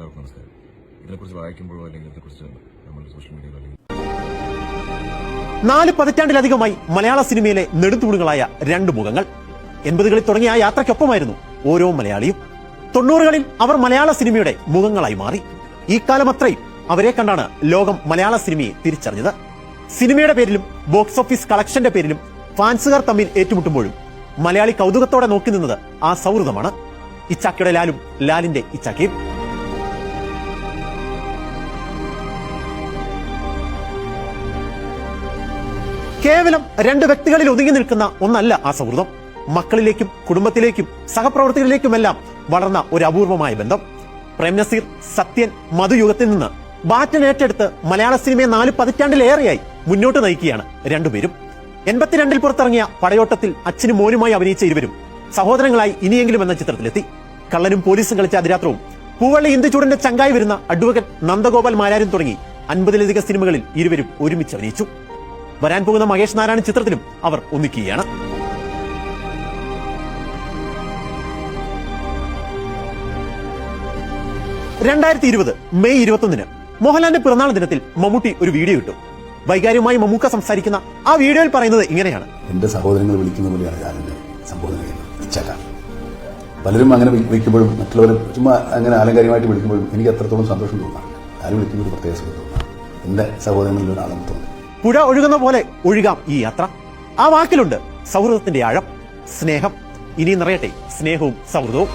എല്ലാവർക്കും നമസ്കാരം. ഇതിനെക്കുറിച്ച് വായിക്കുമ്പോഴോ അല്ലെങ്കിൽ ഇതിനെക്കുറിച്ച് നമ്മൾ സോഷ്യൽ മീഡിയയിലോ അല്ലെങ്കിൽ നാല് പതിറ്റാണ്ടിലധികമായി മലയാള സിനിമയിലെ നെടുത്തൂണുകളായ രണ്ട് മുഖങ്ങൾ എൺപതുകളിൽ തുടങ്ങിയ ആ യാത്രയ്ക്കൊപ്പമായിരുന്നു ഓരോ മലയാളിയും. തൊണ്ണൂറുകളിൽ അവർ മലയാള സിനിമയുടെ മുഖങ്ങളായി മാറി. ഈ കാലം അത്രയും അവരെ കണ്ടാണ് ലോകം മലയാള സിനിമയെ തിരിച്ചറിഞ്ഞത്. സിനിമയുടെ പേരിലും ബോക്സ് ഓഫീസ് കളക്ഷന്റെ പേരിലും ഫാൻസുകാർ തമ്മിൽ ഏറ്റുമുട്ടുമ്പോഴും മലയാളി കൗതുകത്തോടെ നോക്കി നിന്നത് ആ സൗഹൃദമാണ്. ഇച്ചാക്കിയുടെ ലാലും ലാലിന്റെ ഇച്ചാക്കയും കേവലം രണ്ട് വ്യക്തികളിൽ ഒതുങ്ങി നിൽക്കുന്ന ഒന്നല്ല ആ സൗഹൃദം. മക്കളിലേക്കും കുടുംബത്തിലേക്കും സഹപ്രവർത്തകരിലേക്കുമെല്ലാം വളർന്ന ഒരു അപൂർവമായ ബന്ധം. പ്രേം നസീർ സത്യൻ മധുയുഗത്തിൽ നിന്ന് ബാറ്റൻ ഏറ്റെടുത്ത് മലയാള സിനിമയെ നാല് പതിറ്റാണ്ടിലേറെയായി മുന്നോട്ട് നയിക്കുകയാണ് രണ്ടുപേരും. എൺപത്തിരണ്ടിൽ പുറത്തിറങ്ങിയ പടയോട്ടത്തിൽ അച്ഛനും മോനുമായി അഭിനയിച്ച ഇരുവരും സഹോദരങ്ങളായി ഇനിയെങ്കിലും എന്ന ചിത്രത്തിലെത്തി. കള്ളനും പോലീസും കളിച്ച അതിരാത്രവും പൂവള്ളി ഇന്ദുചൂടന്റെ ചങ്കായി വരുന്ന അഡ്വക്കേറ്റ് നന്ദഗോപാൽ മാരാരും തുടങ്ങി അൻപതിലധികം സിനിമകളിൽ ഇരുവരും ഒരുമിച്ച് അഭിനയിച്ചു. വരാൻ പോകുന്ന മഹേഷ് നാരായണൻ ചിത്രത്തിലും അവർ ഒന്നിക്കുകയാണ്. രണ്ടായിരത്തി ഇരുപത് മെയ് ഇരുപത്തൊന്നിന് മോഹൻലാലിന്റെ പിറന്നാൾ ദിനത്തിൽ മമ്മൂട്ടി ഒരു വീഡിയോ ഇട്ടു. വൈകാരികമായി മമ്മൂക്ക സംസാരിക്കുന്ന ആ വീഡിയോയിൽ പറയുന്നത് ഇങ്ങനെയാണ്. എന്റെ സഹോദരങ്ങൾ വിളിക്കുന്ന പോലെയാണ് പലരും അങ്ങനെ വിളിക്കുമ്പോഴും മറ്റുള്ളവരെ ചുമ്മാ അങ്ങനെ ആലങ്കാരികമായിട്ട് വിളിക്കുമ്പോഴും എനിക്ക് അത്രത്തോളം സന്തോഷം തോന്നാറില്ല. ആരും വിളിക്കുമ്പോൾ ഒരു പ്രത്യേക സുഖം തോന്നാറ് എന്റെ സഹോദരങ്ങളിൽ ഒരാളെന്ന് തോന്നുന്നു. പുഴ ഒഴുകുന്ന പോലെ ഒഴുകാം ഈ യാത്ര. ആ വാക്കിലുണ്ട് സൗഹൃദത്തിന്റെ ആഴം സ്നേഹം. ഇനി നിറയട്ടെ സ്നേഹവും സൗഹൃദവും.